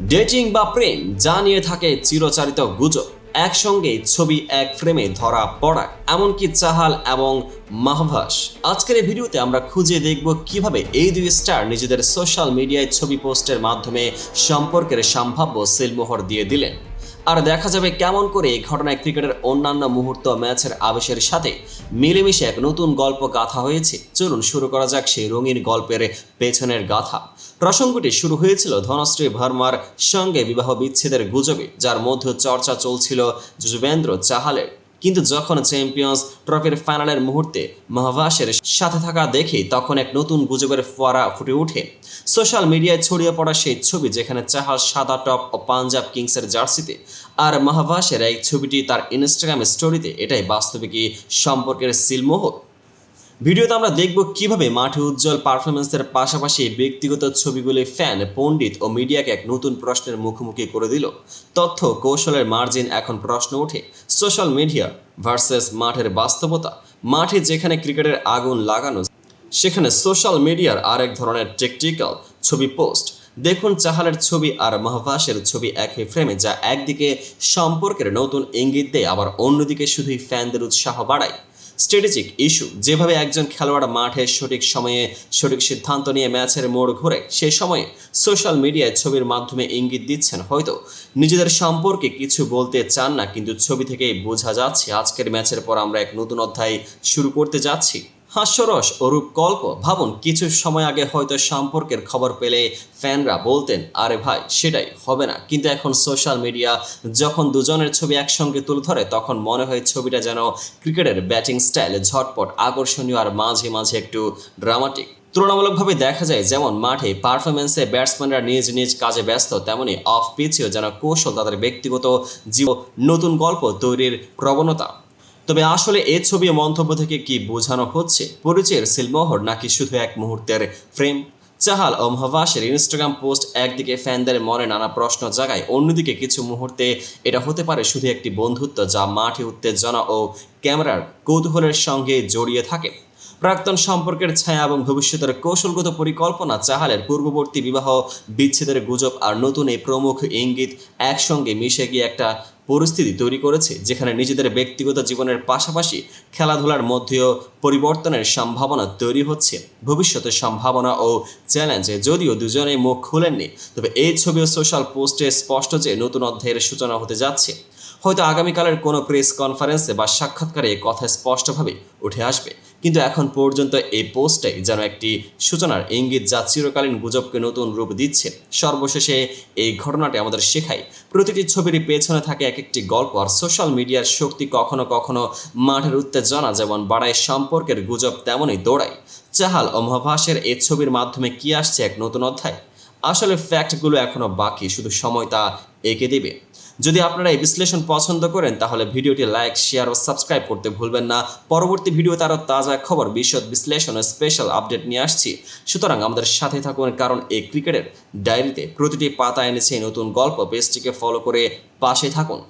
Dating বা প্রেম যা নিয়ে থাকে চিরচারিত গুজব। একসঙ্গে ছবি এক ফ্রেমে ধরা পড়া, এমনকি চাহাল এবং মাহভাস। আজকের এই ভিডিওতে আমরা খুঁজে দেখব কীভাবে এই দুই স্টার নিজেদের সোশ্যাল মিডিয়ায় ছবি পোস্টের মাধ্যমে সম্পর্কের সম্ভাব্য সিলমোহর দিয়ে দিলেন। আর দেখা যাবে কেমন করে এই ঘটনায় ক্রিকেটের অন্যান্য মুহূর্ত ম্যাচের আবেশের সাথে মিলেমিশে এক নতুন গল্প গাথা হয়েছে। চলুন শুরু করা যাক সেই রঙিন গল্পের পেছনের গাথা। প্রসঙ্গটি শুরু হয়েছিল ধনশ্রী ভার্মার সঙ্গে বিবাহ বিচ্ছেদের গুজবে, যার মধ্যে চর্চা চলছিল যুজবেন্দ্র চাহালের। কিন্তু যখন চ্যাম্পিয়ন্স ট্রফির ফাইনালের মুহূর্তে মহাবাসের সাথে থাকা দেখে তখন এক নতুন গুজবের ফোয়ারা ফুটে ওঠে। সোশ্যাল মিডিয়ায় ছড়িয়ে পড়া সেই ছবি যেখানে চাহাল সাদা টপ ও পাঞ্জাব কিংসের জার্সিতে আর মহাবাসের এই ছবিটি তার ইনস্টাগ্রাম স্টোরিতে এটাই বাস্তবিক সম্পর্কের সিলমোহর। ভিডিওতে আমরা দেখব কীভাবে মাঠে উজ্জ্বল পারফরমেন্সের পাশাপাশি ব্যক্তিগত ছবিগুলি ফ্যান, পণ্ডিত ও মিডিয়াকে এক নতুন প্রশ্নের মুখোমুখি করে দিল। তথ্য, কৌশলের মার্জিন এখন প্রশ্ন ওঠে। সোশ্যাল মিডিয়া ভার্সেস মাঠের বাস্তবতা, মাঠে যেখানে ক্রিকেটের আগুন লাগানো, সেখানে সোশ্যাল মিডিয়ার আরেক ধরনের টেকটিক্যাল ছবি পোস্ট। দেখুন চাহালের ছবি আর মাহভাসের ছবি একই ফ্রেমে, যা একদিকে সম্পর্কের নতুন ইঙ্গিত দেয়, আবার অন্যদিকে শুধুই ফ্যানদের উৎসাহ বাড়ায়। Strategic issue. যেভাবে একজন খেলোয়াড় মাঠে সঠিক সময়ে সঠিক সিদ্ধান্ত নিয়ে ম্যাচের মোড় ঘোরে, সে সময়ে সোশ্যাল মিডিয়ায় ছবির মাধ্যমে ইঙ্গিত দিচ্ছেন হয়তো। নিজেদের সম্পর্কে কিছু বলতে চান না, কিন্তু ছবি থেকেই বোঝা যাচ্ছে, আজকের ম্যাচের পর আমরা এক নতুন অধ্যায় শুরু করতে যাচ্ছি। হাস্যরস ও রূপকল্প ভাবুন, কিছু সময় আগে হয়তো সম্পর্কের খবর পেলে ফ্যানরা বলতেন, আরে ভাই, সেটাই হবে না। কিন্তু এখন সোশ্যাল মিডিয়া যখন দুজনের ছবি একসঙ্গে তুলে ধরে, তখন মনে হয় ছবিটা যেন ক্রিকেটের ব্যাটিং স্টাইল ঝটপট আকর্ষণীয় আর মাঝে মাঝে একটু ড্রামাটিক। তুলনামূলকভাবে দেখা যায়, যেমন মাঠে পারফরমেন্সে ব্যাটসম্যানরা নিজ নিজ কাজে ব্যস্ত, তেমনি অফ পিচেও যেন কৌশল তাদের ব্যক্তিগত জীব নতুন গল্প তৈরির প্রবণতা। তবে আসলে এ ছবি মন্তব্য থেকে কি বোঝানো হচ্ছে? পরিচয়ের সিলমোহর নাকি শুধু এক মুহূর্তের ফ্রেম চাহাল ও মহাবাসের ইনস্টাগ্রাম পোস্ট একদিকে ফ্যানদের মনে নানা প্রশ্ন জাগায়, অন্যদিকে কিছু মুহূর্তে এটা হতে পারে শুধু একটি বন্ধুত্ব যা মাঠে উত্তেজনা ও ক্যামেরার কৌতূহলের সঙ্গে জড়িয়ে থাকে। প্রাক্তন সম্পর্কের ছায়া এবং ভবিষ্যতের কৌশলগত পরিকল্পনা চাহালের পূর্ববর্তী বিবাহ, বিচ্ছেদের গুজব আর নতুন এই প্রমুখ ইঙ্গিত একসঙ্গে মিশে গিয়ে একটা পরিস্থিতি তৈরি করেছে, যেখানে নিজেদের ব্যক্তিগত জীবনের পাশাপাশি খেলাধুলার মধ্যেও পরিবর্তনের সম্ভাবনা তৈরি হচ্ছে। ভবিষ্যতের সম্ভাবনা ও চ্যালেঞ্জে যদিও দুজনেই মুখ খুলেননি, তবে এই ছবি ও সোশ্যাল পোস্টে স্পষ্ট যে নতুন অধ্যায়ের সূচনা হতে যাচ্ছে, হয়তো আগামীকালের কোনো প্রেস কনফারেন্সে বা সাক্ষাৎকারে কথা স্পষ্টভাবে উঠে আসবে। কিন্তু এখন পর্যন্ত এই পোস্টটাই যেন একটি সূচনার ইঙ্গিত যা চিরকালীন গুজবকে নতুন রূপ দিচ্ছে। সর্বশেষে এই ঘটনাটি আমাদের শেখায়। প্রতিটি ছবির পেছনে থাকে এক একটি গল্প আর সোশ্যাল মিডিয়ার শক্তি কখনো কখনো মাঠের উত্তেজনা যেমন বাড়ায়, সম্পর্কের গুজব তেমনই দৌড়ায়। চাহাল ও মহাভাসের এই ছবির মাধ্যমে কি আসছে এক নতুন অধ্যায়? আসলে ফ্যাক্টগুলো এখনও বাকি, শুধু সময় তা এঁকে দেবে। যদি আপনারা এই বিশ্লেষণ পছন্দ করেন, তাহলে ভিডিওটি লাইক শেয়ার ও সাবস্ক্রাইব করতে ভুলবেন না। পরবর্তী ভিডিওতে আরও তাজা খবর, বিশদ বিশ্লেষণ ও স্পেশাল আপডেট নিয়ে আসছি। সুতরাং আমাদের সাথে থাকুন, কারণ এই ক্রিকেটের ডায়েরিতে প্রতিটি পাতা এনেছে নতুন গল্প। পেজটিকে ফলো করে পাশে থাকুন।